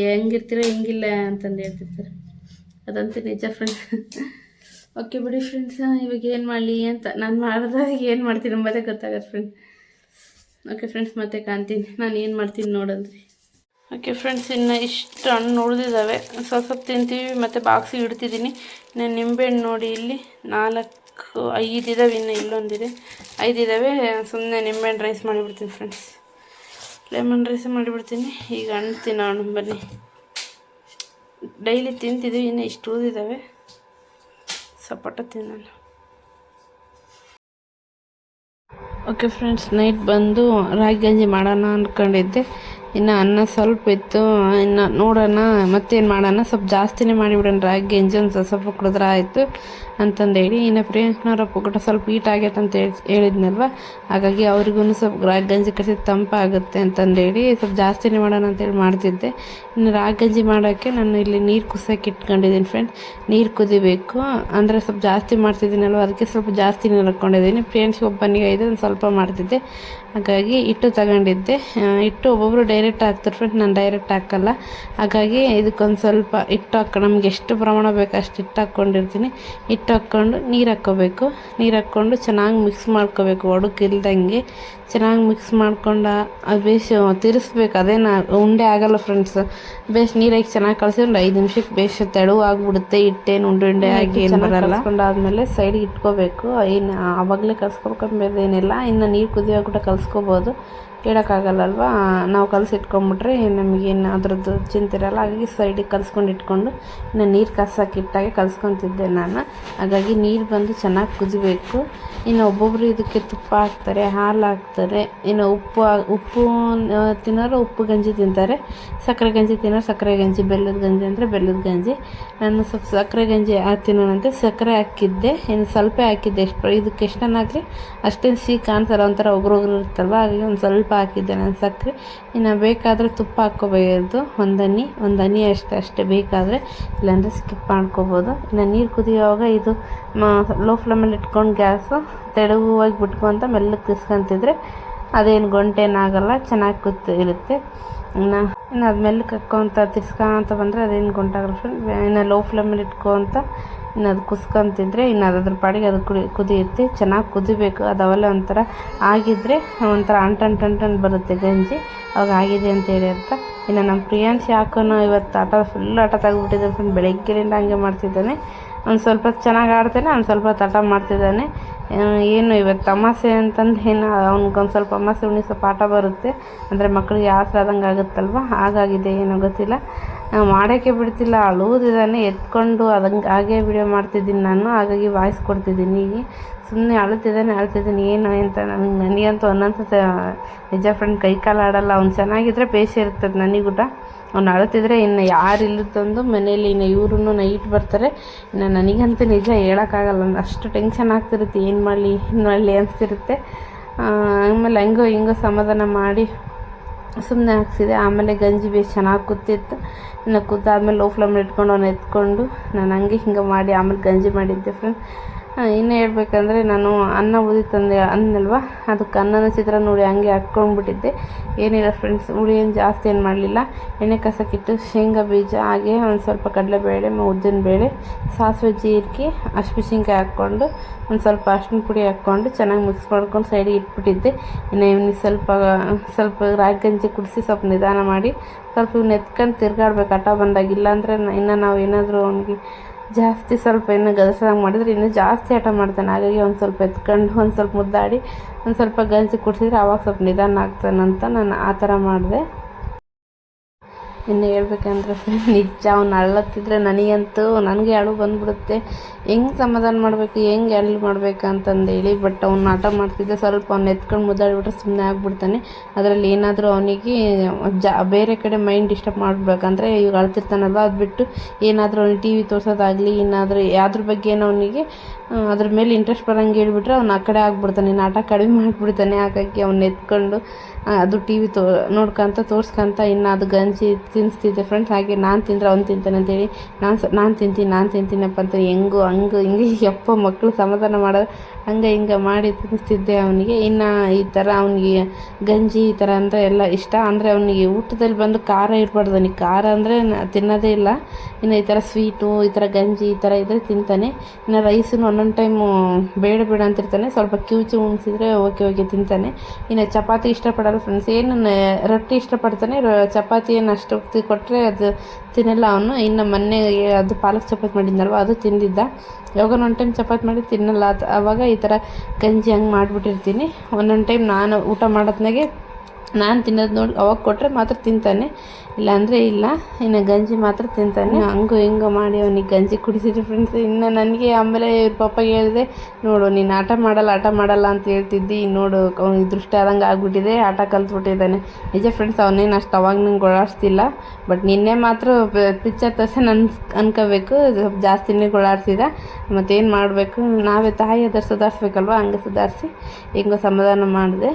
ಹೆಂಗಿರ್ತೀರ, ಹೆಂಗಿಲ್ಲ ಅಂತಂದು ಹೇಳ್ತಿರ್ತಾರೆ. ಅದಂತೂ ನಿಜ ಫ್ರೆಂಡ್ಸ್ ಓಕೆ ಬಿಡಿ ಫ್ರೆಂಡ್ಸ್ ಇವಾಗ ಏನು ಮಾಡಲಿ ಅಂತ. ನಾನು ಮಾಡಿದಾಗ ಏನು ಮಾಡ್ತೀನಿ ಅಂಬೋದೇ ಗೊತ್ತಾಗತ್ತೆ ಫ್ರೆಂಡ್ ಓಕೆ ಫ್ರೆಂಡ್ಸ್ ಮತ್ತೆ ಕಾಣ್ತೀನಿ. ನಾನು ಏನು ಮಾಡ್ತೀನಿ ನೋಡಂದ್ರಿ ಓಕೆ ಫ್ರೆಂಡ್ಸ್ ಇನ್ನು ಇಷ್ಟು ಹಣ್ಣು ಉಳಿದಿದ್ದಾವೆ ಸ್ವಲ್ಪ ಸ್ವಲ್ಪ ತಿಂತೀವಿ, ಮತ್ತು ಬಾಕ್ಸಿಗೆ ಇಡ್ತಿದ್ದೀನಿ ಇನ್ನು ನಿಂಬೆಹಣ್ಣು ನೋಡಿ ಇಲ್ಲಿ ನಾಲ್ಕು ಐದು ಇದ್ದಾವೆ ಇನ್ನು ಇಲ್ಲೊಂದಿದೆ ಐದು ಇದ್ದಾವೆ ಸುಮ್ಮನೆ ನಿಂಬೆಹಣ್ಣು ರೈಸ್ ಮಾಡಿಬಿಡ್ತೀನಿ ಫ್ರೆಂಡ್ಸ್ ಲೆಮನ್ ರೈಸ್ ಮಾಡಿಬಿಡ್ತೀನಿ. ಈಗ ಹಣ್ಣು ತಿನ್ನೋಣ ಬನ್ನಿ. ಡೈಲಿ ತಿಂತಿದ್ದೀವಿ ಇನ್ನು ಇಷ್ಟು ಉಳಿದಿದ್ದಾವೆ ಸಪೋಟ ತಿನ್ನೋಣ ಓಕೆ ಫ್ರೆಂಡ್ಸ್ ನೈಟ್ ಬಂದು ರಾಗಿ ಗಂಜಿ ಮಾಡೋಣ ಅಂದ್ಕೊಂಡಿದ್ದೆ ಇನ್ನು ಅನ್ನ ಸ್ವಲ್ಪ ಇತ್ತು, ಇನ್ನು ನೋಡೋಣ, ಮತ್ತೇನು ಮಾಡೋಣ? ಸ್ವಲ್ಪ ಜಾಸ್ತಿನೇ ಮಾಡಿಬಿಡೋಣ. ರಾಗಿ, ಗಂಜಿ ಒಂದು ಸ್ವಲ್ಪ ಕುಡಿದ್ರೆ ಆಯಿತು ಅಂತಂದೇಳಿ. ಇನ್ನು ಪ್ರಿಯಾಂಕನವ್ರ ಪುಕ್ಕಟ ಸ್ವಲ್ಪ ಹೀಟ್ ಆಗೈತೆ ಅಂತ ಹೇಳಿ, ಹೇಳಿದ್ನಲ್ವ? ಹಾಗಾಗಿ ಅವ್ರಿಗೂ ಸ್ವಲ್ಪ ರಾಗಿ ಗಂಜಿ ಕಸಿ ತಂಪಾಗುತ್ತೆ ಅಂತಂದೇಳಿ ಸ್ವಲ್ಪ ಜಾಸ್ತಿನೇ ಮಾಡೋಣ ಅಂತೇಳಿ ಮಾಡ್ತಿದ್ದೆ. ಇನ್ನು ರಾಗಿ, ಗಂಜಿ ಮಾಡೋಕ್ಕೆ ನಾನು ಇಲ್ಲಿ ನೀರು ಕುಸಕ್ಕೆ ಇಟ್ಕೊಂಡಿದ್ದೀನಿ ಫ್ರೆಂಡ್ ನೀರು ಕುದಿಬೇಕು. ಅಂದರೆ ಸ್ವಲ್ಪ ಜಾಸ್ತಿ ಮಾಡ್ತಿದ್ದೀನಲ್ವ? ಅದಕ್ಕೆ ಸ್ವಲ್ಪ ಜಾಸ್ತಿ ನೀರು ಹಾಕ್ಕೊಂಡಿದ್ದೀನಿ ಫ್ರೆಂಡ್ಸ್ ಒಬ್ಬನಿಗೆ ಐದು ಸ್ವಲ್ಪ ಮಾಡ್ತಿದ್ದೆ. ಹಾಗಾಗಿ ಹಿಟ್ಟು ತಗೊಂಡಿದ್ದೆ. ಇಟ್ಟು ಒಬ್ಬೊಬ್ಬರು ಡೈರೆಕ್ಟ್ ಹಾಕ್ತಾರೆ ಫ್ರೆಂಡ್ ನಾನು ಡೈರೆಕ್ಟ್ ಹಾಕಲ್ಲ. ಹಾಗಾಗಿ ಇದಕ್ಕೊಂದು ಸ್ವಲ್ಪ ಹಿಟ್ಟು ಹಾಕೊ ನಮ್ಗೆ ಎಷ್ಟು ಪ್ರಮಾಣ ಬೇಕು ಅಷ್ಟು ಹಿಟ್ಟು ಹಾಕ್ಕೊಂಡಿರ್ತೀನಿ. ಹಿಟ್ಟು ಹಾಕ್ಕೊಂಡು ನೀರು ಹಾಕ್ಕೋಬೇಕು. ನೀರು ಹಾಕ್ಕೊಂಡು ಚೆನ್ನಾಗಿ ಮಿಕ್ಸ್ ಮಾಡ್ಕೋಬೇಕು ಒಡಕಿಲ್ದಂಗೆ. ಚೆನ್ನಾಗಿ ಮಿಕ್ಸ್ ಮಾಡ್ಕೊಂಡು ಅದು ಬೇಸ್ ತಿರ್ಸ್ಬೇಕು. ಅದೇನು ಉಂಡೆ ಆಗಲ್ಲ ಫ್ರೆಂಡ್ಸ್ ಬೇಸ್ ನೀರಾಗಿ ಚೆನ್ನಾಗಿ ಕಳ್ಸಿದ್ರೆ ಐದು ನಿಮಿಷಕ್ಕೆ ಬೇಸ್ ತೆಳು ಆಗಿಬಿಡುತ್ತೆ ಹಿಟ್ಟೇನು ಉಂಡೆ ಉಂಡೆ ಆಗಿ ಏನು ಬರಲ್ಲ. ಆದಮೇಲೆ ಸೈಡಿಗೆ ಇಟ್ಕೋಬೇಕು. ಏನು ಆವಾಗಲೇ ಕಲ್ಸ್ಕೊಬೇಕಂಬುದು ಏನಿಲ್ಲ ಇನ್ನು ನೀರು ಕುದಿಯೋಗ್ಬಿಟ್ಟು ಕಲ್ಸ್ಕೊಬೋದು. ಹೇಳೋಕ್ಕಾಗಲ್ಲಲ್ವ ನಾವು ಕಲಸಿಟ್ಕೊಂಬಿಟ್ರೆ ನಮಗೇನು ಅದ್ರದ್ದು ಚಿಂತೆ ಇರಲ್ಲ. ಹಾಗಾಗಿ ಸೈಡಿಗೆ ಕಲಿಸ್ಕೊಂಡು ಇಟ್ಕೊಂಡು ಇನ್ನು ನೀರು ಕಸಕ್ಕೆ ಕಲಿಸ್ಕೊತಿದ್ದೆ ನಾನು. ಹಾಗಾಗಿ ನೀರು ಬಂದು ಚೆನ್ನಾಗಿ ಕುದಿಬೇಕು. ಇನ್ನು ಒಬ್ಬೊಬ್ಬರು ಇದಕ್ಕೆ ತುಪ್ಪ ಹಾಕ್ತಾರೆ, ಹಾಲು ಹಾಕ್ತಾರೆ. ಇನ್ನು ಉಪ್ಪು ಉಪ್ಪು ತಿನ್ನೋರು ಉಪ್ಪು ಗಂಜಿ ತಿಂತಾರೆ. ಸಕ್ಕರೆ ಗಂಜಿ ತಿನ್ನೋರು ಸಕ್ಕರೆ ಗಂಜಿ, ಬೆಲ್ಲದ ಗಂಜಿ ಅಂದರೆ ಬೆಲ್ಲದ ಗಂಜಿ. ನಾನು ಸ್ವಲ್ಪ ಸಕ್ಕರೆ ಗಂಜಿ ತಿನ್ನೋಣಂತೆ. ಸಕ್ಕರೆ ಹಾಕಿದ್ದೆ. ಇನ್ನು ಸ್ವಲ್ಪ ಹಾಕಿದ್ದೆ. ಎಷ್ಟು ಇದಕ್ಕೆ ಎಷ್ಟನ್ನು ಅಷ್ಟೇ ಅಷ್ಟೇನು ಸಿಹಿ ಕಾಣ್ತಾರೆ ಒಂಥರ ಒಬ್ರೊಬ್ರು ಇರ್ತಲ್ವ ಹಾಗಾಗಿ ಒಂದು ಸ್ವಲ್ಪ ಹಾಕಿದ್ದೆ ನಾನು ಸಕ್ಕರೆ. ಇನ್ನು ಬೇಕಾದರೆ ತುಪ್ಪ ಹಾಕ್ಕೋಬೋದು ಒಂದು ಹನಿ ಒಂದು ಹನಿ ಅಷ್ಟೇ ಅಷ್ಟೇ ಬೇಕಾದರೆ. ಇಲ್ಲಾಂದರೆ ಸ್ಕಿಪ್ ಮಾಡ್ಕೋಬೋದು. ಇನ್ನು ನೀರು ಕುದಿಯುವಾಗ ಇದು ಲೋ ಫ್ಲೇಮಲ್ಲಿ ಇಟ್ಕೊಂಡು ಗ್ಯಾಸು ತೆಳುವಾಗಿ ಬಿಟ್ಕೊಂತ ಮೆಲ್ಲಗೆ ತಿರ್ಸ್ಕೊಂತಿದ್ರೆ ಅದೇನು ಗಂಟೇನಾಗಲ್ಲ, ಚೆನ್ನಾಗಿ ಕೂತು ಇರುತ್ತೆ. ಇನ್ನು ಇನ್ನು ಅದು ಮೆಲ್ಲಕ್ಕೆ ತಿಸ್ಕೋ ತಿರ್ಸ್ಕೊಂತ ಬಂದರೆ ಅದೇನು ಗೊಂಟಾಗಲ್ಲ ಫ್ರೆಂಡ್ ಇನ್ನು ಲೋ ಫ್ಲೇಮಲ್ಲಿ ಇಟ್ಕೊಂತ ಇನ್ನು ಅದು ಕುಸ್ಕೊಂತಿದ್ರೆ ಇನ್ನು ಅದು ಅದ್ರ ಪಾಡಿಗೆ ಅದು ಕುಡಿ ಕುದಿಯುತ್ತೆ. ಚೆನ್ನಾಗಿ ಕುದಿಬೇಕು. ಅದು ಅವೆಲ್ಲ ಒಂಥರ ಆಗಿದ್ದರೆ ಒಂಥರ ಅಂಟು ಅಂಟು ಅಂಟು ಬರುತ್ತೆ ಗಂಜಿ. ಅವಾಗ ಆಗಿದೆ ಅಂತೇಳಿ ಅಂತ ಇನ್ನು ನಮ್ಮ ಪ್ರಿಯಾಂಶಿ ಹಾಕೋನು ಇವತ್ತು ಆಟ ಫುಲ್ ಆಟ ತೆಗ್ದುಬಿಟ್ಟಿದ್ದಾನೆ ಫ್ರೆಂಡ್ ಬೆಳಗ್ಗೆಯಿಂದ ಹಂಗೆ ಮಾಡ್ತಿದ್ದಾನೆ. ಒಂದು ಸ್ವಲ್ಪ ಚೆನ್ನಾಗಿ ಆಡ್ತಾನೆ, ಒಂದು ಸ್ವಲ್ಪ ತಟ ಮಾಡ್ತಿದ್ದಾನೆ. ಏನು ಇವತ್ತು ತಮಾಷೆ ಅಂತಂದು ಏನು, ಅವ್ನಿಗೊಂದು ಸ್ವಲ್ಪ ಅಮಾಸೆ ಸ್ವಲ್ಪ ಆಟ ಬರುತ್ತೆ. ಅಂದರೆ ಮಕ್ಕಳಿಗೆ ಆಸರೆ ಆದಂಗೆ ಆಗುತ್ತಲ್ವ? ಹಾಗಾಗಿದೆ ಏನೋ ಗೊತ್ತಿಲ್ಲ. ಮಾಡೋಕ್ಕೆ ಬಿಡ್ತಿಲ್ಲ ಅಳುವುದಿದ್ದಾನೆ ಎತ್ಕೊಂಡು ಅದಂಗೆ ಹಾಗೆ ವಿಡಿಯೋ ಮಾಡ್ತಿದ್ದೀನಿ ನಾನು. ಹಾಗಾಗಿ ವಾಯ್ಸ್ ಕೊಡ್ತಿದ್ದೀನಿ ಈಗ ಸುಮ್ಮನೆ ಅಳ್ತಿದ್ದಾನೆ ಅಳ್ತಿದ್ದಾನೆ, ಏನು ಅಂತ ನನಗೆ ನನಗಂತೂ ಒಂದೊಂದು ಸತಿ ನಿಜ ಫ್ರೆಂಡ್ ಕೈ ಕಾಲು ಆಡಲ್ಲ. ಅವ್ನು ಚೆನ್ನಾಗಿದ್ರೆ ಬೇಷ ಇರ್ತದೆ ನನಗೂಟ ಅವ್ನು ಅಳ್ತಿದ್ರೆ ಇನ್ನು ಯಾರು ಇಲ್ಲದಂದು ಮನೇಲಿ ಇನ್ನು ಇವ್ರೂ ನೈಟ್ ಬರ್ತಾರೆ. ಇನ್ನು ನನಗಂತೂ ನಿಜ ಹೇಳೋಕ್ಕಾಗಲ್ಲ. ಅಷ್ಟು ಟೆನ್ಷನ್ ಆಗ್ತಿರುತ್ತೆ. ಏನು ಮಾಡಲಿ ಏನು ಮಾಡಲಿ ಅನಿಸ್ತಿರುತ್ತೆ. ಆಮೇಲೆ ಹೆಂಗೋ ಹಿಂಗೋ ಸಮಾಧಾನ ಮಾಡಿ ಸುಮ್ಮನೆ ಹಾಕ್ಸಿದೆ. ಆಮೇಲೆ ಗಂಜಿ ಬೇಸ್ ಚೆನ್ನಾಗಿ ಕೂತಿತ್ತು. ಇನ್ನು ಕೂತಾದ್ಮೇಲೆ ಲೋ ಫ್ಲೇಮ್ ಇಟ್ಕೊಂಡು ಅವ್ನು ಎತ್ಕೊಂಡು ನಾನು ಹಂಗೆ ಹಿಂಗೆ ಮಾಡಿ ಆಮೇಲೆ ಗಂಜಿ ಮಾಡಿದ್ದೆ ಫ್ರೆಂಡ್ ಇನ್ನೂ ಹೇಳ್ಬೇಕಂದ್ರೆ ನಾನು ಅನ್ನ ಉಳಿತಂದೆ ಅನ್ನಲ್ವ? ಅದಕ್ಕೆ ಅನ್ನನ ಚಿತ್ರ ನೋಡಿ ಹಂಗೆ ಹಾಕ್ಕೊಂಡ್ಬಿಟ್ಟಿದ್ದೆ. ಏನಿಲ್ಲ ಫ್ರೆಂಡ್ಸ್ ಹುಳಿ ಏನು ಜಾಸ್ತಿ ಏನು ಮಾಡಲಿಲ್ಲ. ಎಣ್ಣೆ ಕಸಕ್ಕಿಟ್ಟು ಶೇಂಗಾ ಬೀಜ, ಹಾಗೆ ಒಂದು ಸ್ವಲ್ಪ ಕಡಲೆಬೇಳೆ, ಉದ್ದಿನ ಬೇಳೆ, ಸಾಸಿವೆ ಜೀರಿಗೆ ಹಸಿಮೆಣ್ಸಿನ್ಕಾಯಿ ಹಾಕ್ಕೊಂಡು, ಒಂದು ಸ್ವಲ್ಪ ಅರ್ಶಿನ ಪುಡಿ ಹಾಕ್ಕೊಂಡು ಚೆನ್ನಾಗಿ ಮಿಕ್ಸ್ ಮಾಡ್ಕೊಂಡು ಸೈಡಿಗೆ ಇಟ್ಬಿಟ್ಟಿದ್ದೆ. ಇನ್ನು ಇವ್ನಿಗೆ ಸ್ವಲ್ಪ ಸ್ವಲ್ಪ ರಾಗಿ ಗಂಜಿ ಕುಡಿಸಿ ಸ್ವಲ್ಪ ನಿಧಾನ ಮಾಡಿ, ಸ್ವಲ್ಪ ಇವ್ನ ಎತ್ಕೊಂಡು ತಿರ್ಗಾಡ್ಬೇಕು. ಆಟ ಬಂದಾಗ ಇಲ್ಲಾಂದರೆ ಇನ್ನು ನಾವು ಏನಾದರೂ ಅವ್ನಿಗೆ ಜಾಸ್ತಿ ಸ್ವಲ್ಪ ಇನ್ನು ಗದಸಂಗೆ ಮಾಡಿದ್ರೆ ಇನ್ನೂ ಜಾಸ್ತಿ ಹಠ ಮಾಡ್ತಾನೆ. ಹಾಗಾಗಿ ಒಂದು ಸ್ವಲ್ಪ ಎತ್ಕೊಂಡು, ಒಂದು ಸ್ವಲ್ಪ ಮುದ್ದಾಡಿ, ಒಂದು ಸ್ವಲ್ಪ ಗಂಜಿ ಕುಡಿಸಿದ್ರೆ ಆವಾಗ ಸ್ವಲ್ಪ ನಿಧಾನ ಆಗ್ತಾನಂತ ನಾನು ಆ ಥರ ಮಾಡಿದೆ. ಇನ್ನು ಹೇಳ್ಬೇಕಂದ್ರೆ ನಿಜ, ಅವ್ನು ಅಳ್ಳತ್ತಿದ್ರೆ ನನಗಂತೂ, ನನಗೆ ಅಳು ಬಂದ್ಬಿಡುತ್ತೆ. ಹೆಂಗೆ ಸಮಾಧಾನ ಮಾಡಬೇಕು, ಹೆಂಗೆ ಅಳು ಮಾಡಬೇಕು ಅಂತಂದೇಳಿ ಬಟ್ ಅವ್ನು ಆಟ ಮಾಡ್ತಿದ್ದೆ ಸ್ವಲ್ಪ ಅವ್ನು ಎತ್ಕೊಂಡು ಮುದ್ದಾಡ್ಬಿಟ್ರೆ ಸುಮ್ಮನೆ ಆಗ್ಬಿಡ್ತಾನೆ. ಅದರಲ್ಲಿ ಏನಾದರೂ ಅವನಿಗೆ ಜಾ, ಬೇರೆ ಕಡೆ ಮೈಂಡ್ ಡಿಸ್ಟರ್ಬ್ ಮಾಡಬೇಕಂದ್ರೆ ಇವಾಗ ಅಳ್ತಿರ್ತಾನಲ್ಲ ಅದು ಬಿಟ್ಟು ಏನಾದರೂ ಅವ್ನಿಗೆ ಟಿ ವಿ ತೋರಿಸೋದಾಗಲಿ, ಏನಾದರೂ ಯಾವ್ದ್ರ ಬಗ್ಗೆ ಅವನಿಗೆ ಅದ್ರ ಮೇಲೆ ಇಂಟ್ರೆಸ್ಟ್ ಬರೋಂಗೆ ಹೇಳ್ಬಿಟ್ರೆ ಅವ್ನು ಆ ಕಡೆ ಆಗ್ಬಿಡ್ತಾನೆ ಆಟ ಕಡಿಮೆ ಮಾಡಿಬಿಡ್ತಾನೆ. ಹಾಗಾಗಿ ಅವ್ನು ಎತ್ಕೊಂಡು ಅದು ಟಿ ವಿ ತೋ, ನೋಡ್ಕೊಂತ, ತೋರ್ಸ್ಕೊಂತ ಇನ್ನು ಅದು ಗಂಜಿ ತಿನ್ನಿಸ್ತಿದ್ದೆ ಫ್ರೆಂಡ್ಸ್ ಹಾಗೆ ನಾನು ತಿಂದ್ರೆ ಅವ್ನು ತಿಂತಾನೆ ಅಂತೇಳಿ, ನಾನು ನಾನು ತಿಂತೀನಿ, ನಾನು ತಿಂತೀನಪ್ಪ ಅಂತ ಹೆಂಗು, ಹಂಗೆ, ಹಿಂಗೆ ಯಪ್ಪ ಮಕ್ಕಳು ಸಮಾಧಾನ ಮಾಡೋದು. ಹಂಗೆ ಹಿಂಗೆ ಮಾಡಿ ತಿನ್ನಿಸ್ತಿದ್ದೆ ಅವನಿಗೆ. ಇನ್ನು ಈ ಥರ ಅವನಿಗೆ ಗಂಜಿ ಈ ಥರ ಅಂದರೆ ಎಲ್ಲ ಇಷ್ಟ. ಅಂದರೆ ಅವನಿಗೆ ಊಟದಲ್ಲಿ ಬಂದು ಖಾರ ಇರಬಾರ್ದು. ಅವನಿಗೆ ಖಾರ ಅಂದರೆ ತಿನ್ನೋದೇ ಇಲ್ಲ. ಇನ್ನು ಈ ಥರ ಸ್ವೀಟು ಈ ಥರ ಗಂಜಿ ಈ ಥರ ಇದ್ದರೆ ತಿಂತಾನೆ. ಇನ್ನು ರೈಸನ್ನು ಒಂದೊಂದು ಟೈಮು ಬೇಡ ಬೇಡ ಅಂತಿರ್ತಾನೆ ಸ್ವಲ್ಪ ಕಿವುಚಿ ಉಣಿಸಿದ್ರೆ ಓಕೆ ಓಕೆ ತಿಂತಾನೆ. ಇನ್ನು ಚಪಾತಿ ಇಷ್ಟಪಡಲ್ಲ ಫ್ರೆಂಡ್ಸ್ ಏನು ರೊಟ್ಟಿ ಇಷ್ಟಪಡ್ತಾನೆ ಚಪಾತಿ ಏನು ಅಷ್ಟು ಹೊತ್ತು ಕೊಟ್ಟರೆ ಅದು ತಿನ್ನಲ್ಲ ಅವನು. ಇನ್ನು ಮೊನ್ನೆ ಅದು ಪಾಲಕ್ ಚಪಾತಿ ಮಾಡಿದ್ನಲ್ವ, ಅದು ತಿಂದಿದ್ದ. ಯಾವಾಗ ಒಂದು ಟೈಮ್ ಚಪಾತಿ ಮಾಡಿ ತಿನ್ನಲ್ಲ. ಅದು ಆವಾಗ ಈ ಥರ ಗಂಜಿ ಹಂಗೆ ಮಾಡಿಬಿಟ್ಟಿರ್ತೀನಿ. ಒಂದೊಂದು ಟೈಮ್ ನಾನು ಊಟ ಮಾಡೋತ್ನಾಗೆ ನಾನು ತಿನ್ನೋದು ನೋಡಿ ಅವಾಗ ಕೊಟ್ಟರೆ ಮಾತ್ರ ತಿಂತಾನೆ ಇಲ್ಲಾಂದರೆ ಇಲ್ಲ. ಇನ್ನು ಗಂಜಿ ಮಾತ್ರ ತಿಂತಾನೆ. ಹಂಗು ಹಿಂಗು ಮಾಡಿ ಅವನಿಗೆ ಗಂಜಿ ಕುಡಿಸಿದ್ರು ಫ್ರೆಂಡ್ಸ್ ಇನ್ನು ನನಗೆ ಆಮೇಲೆ ಇವ್ರ ಹೇಳಿದೆ ನೋಡು ನೀನು ಆಟ ಮಾಡಲ್ಲ ಆಟ ಮಾಡಲ್ಲ ಅಂತ ಹೇಳ್ತಿದ್ದಿ ನೋಡು ಅವ್ನಿಗೆ ದೃಷ್ಟಿ ಆದಂಗೆ ಆಗ್ಬಿಟ್ಟಿದೆ ಆಟ ಕಲ್ತ್ಬಿಟ್ಟಿದ್ದಾನೆ. ನಿಜ ಫ್ರೆಂಡ್ಸ್ ಅವನೇನು ಅಷ್ಟು ಅವಾಗ ನಂಗೆ ಓಡಾಡಿಸ್ತಿಲ್ಲ ಬಟ್ ನಿನ್ನೆ ಮಾತ್ರ ಪಿಕ್ಚರ್ ತೋರಿಸಿ ನನ್ ಅನ್ಕೋಬೇಕು ಸ್ವಲ್ಪ ಜಾಸ್ತಿನೇ ಓಡಾಡ್ಸಿದ ಮತ್ತೇನು ಮಾಡಬೇಕು? ನಾವೇ ತಾಯಿ ಅದರ ಸುಧಾರಿಸ್ಬೇಕಲ್ವ? ಹಂಗೆ ಸುಧಾರಿಸಿ ಹೆಂಗೋ ಸಮಾಧಾನ ಮಾಡಿದೆ.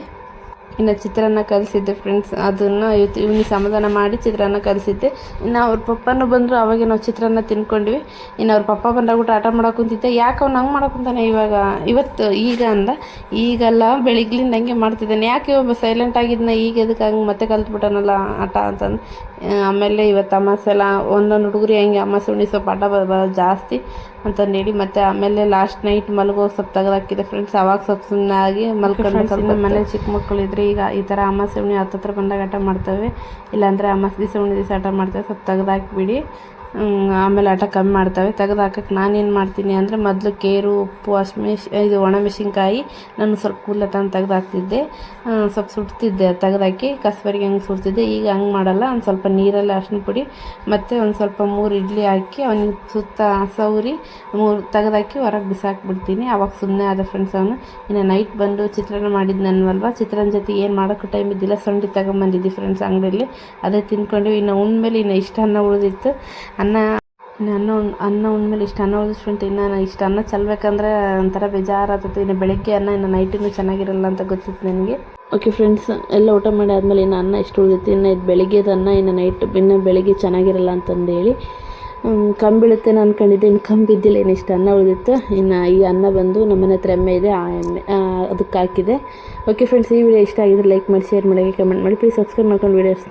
ಇನ್ನು ಚಿತ್ರಾನ್ನ ಕಲಿಸಿದ್ದೆ ಫ್ರೆಂಡ್ಸ್ ಅದನ್ನು ಇವತ್ತು ಇವ್ನಿಗೆ ಸಮಾಧಾನ ಮಾಡಿ ಚಿತ್ರಾನ್ನ ಕಲಿಸಿದ್ದೆ. ಇನ್ನು ಅವ್ರ ಪಪ್ಪನೂ ಬಂದರು ಅವಾಗ ನಾವು ಚಿತ್ರಾನ್ನ ತಿನ್ಕೊಂಡ್ವಿ. ಇನ್ನು ಅವ್ರ ಪಪ್ಪ ಬಂದಾಗ್ಬಿಟ್ಟು ಆಟ ಮಾಡೋಕೆ ಕುಂತಿದ್ದೆ. ಯಾಕೆ ಅವ್ನು ಹಂಗೆ ಮಾಡಕ್ಕೆ ಕುಂತಾನೆ ಇವಾಗ? ಇವತ್ತು ಈಗ ಅಂದ ಈಗಲ್ಲ ಬೆಳಿಗ್ಲಿಂದ ಹಂಗೆ ಮಾಡ್ತಿದ್ದಾನೆ. ಯಾಕೆ ಒಬ್ಬ ಸೈಲೆಂಟ್ ಆಗಿದ್ನ ಈಗ ಎದಕ್ಕೆ ಹಂಗೆ ಮತ್ತೆ ಕಲ್ತ್ಬಿಟ್ಟಾನಲ್ಲ ಆಟ ಅಂತಂದು. ಆಮೇಲೆ ಇವತ್ತು ಅಮಾಸೆ ಎಲ್ಲ ಒಂದೊಂದು ಹುಡುಗರು ಹೆಂಗೆ ಅಮಾಸೆ ಉಣಿಸೋ ಪಾಠ ಬ- ಬರೋದು ಜಾಸ್ತಿ ಅಂತಂದು ಹೇಳಿ ಮತ್ತು ಆಮೇಲೆ ಲಾಸ್ಟ್ ನೈಟ್ ಮಲಗೋ ಸ್ವಲ್ಪ ತೆಗೆದಾಕಿದೆ ಫ್ರೆಂಡ್ಸ್ ಅವಾಗ ಸ್ವಲ್ಪ ಸುಮ್ಮನೆ ಆಗಿ ಮಲ್ಕೊಂಡು ಸ್ವಲ್ಪ ಮನೆ ಚಿಕ್ಕ ಮಕ್ಕಳು ಇದ್ರೆ ಈಗ ಈ ಥರ ಅಮಾಸೆ ಹುಣ್ಣಿ ಹತ್ತತ್ರ ಬಂದಾಗ ಆಟ ಮಾಡ್ತವೆ. ಇಲ್ಲಾಂದರೆ ಅಮಾಸೆ ದಿವಸ ಹುಣ್ಣಿ ದಿವಸ ಆಟ ಮಾಡ್ತೇವೆ. ಸ್ವಲ್ಪ ತೆಗೆದಾಕ್ಬಿಡಿ. ಆಮೇಲೆ ಆಟ ಕಮ್ಮಿ ಮಾಡ್ತವೆ. ತೆಗೆದು ಹಾಕಕ್ಕೆ ನಾನೇನು ಮಾಡ್ತೀನಿ ಅಂದರೆ ಮೊದಲು ಕೇರು, ಉಪ್ಪು ಹಸಿಮೆಣ್ ಇದು ಒಣಮೆಣಸಿನ್ಕಾಯಿ ನಾನು ಸ್ವಲ್ಪ ಕೂದಲ ತಂದು ತೆಗ್ದು ಹಾಕ್ತಿದ್ದೆ. ಸ್ವಲ್ಪ ಸುಡ್ತಿದ್ದೆ. ತೆಗೆದಾಕಿ ಕಸ್ಬರಿಗೆ ಹಂಗೆ ಸುಡ್ತಿದ್ದೆ. ಈಗ ಹಂಗೆ ಮಾಡಲ್ಲ. ಒಂದು ಸ್ವಲ್ಪ ನೀರಲ್ಲಿ ಅರ್ಶಿನ ಪುಡಿ, ಮತ್ತು ಒಂದು ಸ್ವಲ್ಪ ಮೂರು ಇಡ್ಲಿ ಹಾಕಿ ಅವನಿಗೆ ಸುತ್ತ ಸೌರಿ ಮೂರು ತೆಗೆದಾಕಿ ಹೊರಗೆ ಬಿಸಾಕ್ಬಿಡ್ತೀನಿ. ಅವಾಗ ಸುಮ್ಮನೆ ಆದ ಫ್ರೆಂಡ್ಸ್ ಅವನು, ಇನ್ನು ನೈಟ್ ಬಂದು ಚಿತ್ರಾನ್ನ ಮಾಡಿದ್ನಲ್ವಲ್ವ ಚಿತ್ರಾನ್ನ ಜೊತೆ ಏನು ಮಾಡೋಕ್ಕೂ ಟೈಮ್ ಇದ್ದಿಲ್ಲ. ಸೊಂಡಿ ತಗೊಂಬಂದಿದ್ದೆ ಫ್ರೆಂಡ್ಸ್ ಅಂಗಡಿಯಲ್ಲಿ ಅದೇ ತಿಂದ್ಕೊಂಡು ಇನ್ನು ಉಣ್ಮೇಲೆ ಇನ್ನು ಇಷ್ಟ ಅನ್ನ ಉಳಿದಿತ್ತು. ಅನ್ನ ಅನ್ನ ಅನ್ನ ಉಣ್ಮೇಲೆ ಇಷ್ಟು ಅನ್ನ ಉಳಿಸ್ಬಿಟ್ಟು ಇನ್ನು ನಾನು ಇಷ್ಟು ಅನ್ನ ಚೆಲ್ಬೇಕಂದ್ರೆ ಒಂಥರ ಬೇಜಾರಾಗ್ತದೆ ಇನ್ನು ಬೆಳಗ್ಗೆ ಅನ್ನ, ಇನ್ನು ನೈಟಿನೂ ಚೆನ್ನಾಗಿರಲ್ಲ ಅಂತ ಗೊತ್ತಿತ್ತು ನನಗೆ? ಓಕೆ ಫ್ರೆಂಡ್ಸ್ ಎಲ್ಲ ಊಟ ಮಾಡಿ ಆದಮೇಲೆ ಇನ್ನು ಅನ್ನ ಇಷ್ಟು ಉಳಿದೈತಿ ಇನ್ನು ಇದು ಬೆಳಿಗ್ಗೆದು ಅನ್ನ, ಇನ್ನು ನೈಟ್ ಇನ್ನು ಬೆಳಗ್ಗೆ ಚೆನ್ನಾಗಿರಲ್ಲ ಅಂತಂದೇಳಿ ಕಂಬಿಳುತ್ತೆ ನಾನು ಅನ್ಕೊಂಡಿದ್ದೆ. ಇನ್ನು ಕಂಬಿದ್ದಿಲ್ಲ ಬಿದ್ದಿಲ್ಲ ಇನ್ನು ಇಷ್ಟು ಅನ್ನ ಉಳಿದಿತ್ತು. ಇನ್ನು ಈ ಅನ್ನ ಬಂದು ನಮ್ಮ ಮನೆ ಹತ್ರ ಎಮ್ಮೆ ಇದೆ, ಆ ಎಮ್ಮೆ ಅದಕ್ಕೆ ಹಾಕಿದೆ. ಓಕೆ ಫ್ರೆಂಡ್ಸ್ ಈ ವಿಡಿಯೋ ಇಷ್ಟ ಆಗಿದ್ರೆ ಲೈಕ್ ಮಾಡಿ ಶೇರ್ ಮಾಡಿ ಕಮೆಂಟ್ ಮಾಡಿ. ಪ್ಲೀಸ್ ಸಬ್ಸ್ಕ್ರೈಬ್ ಮಾಡ್ಕೊಂಡು ವಿಡಿಯೋಸ್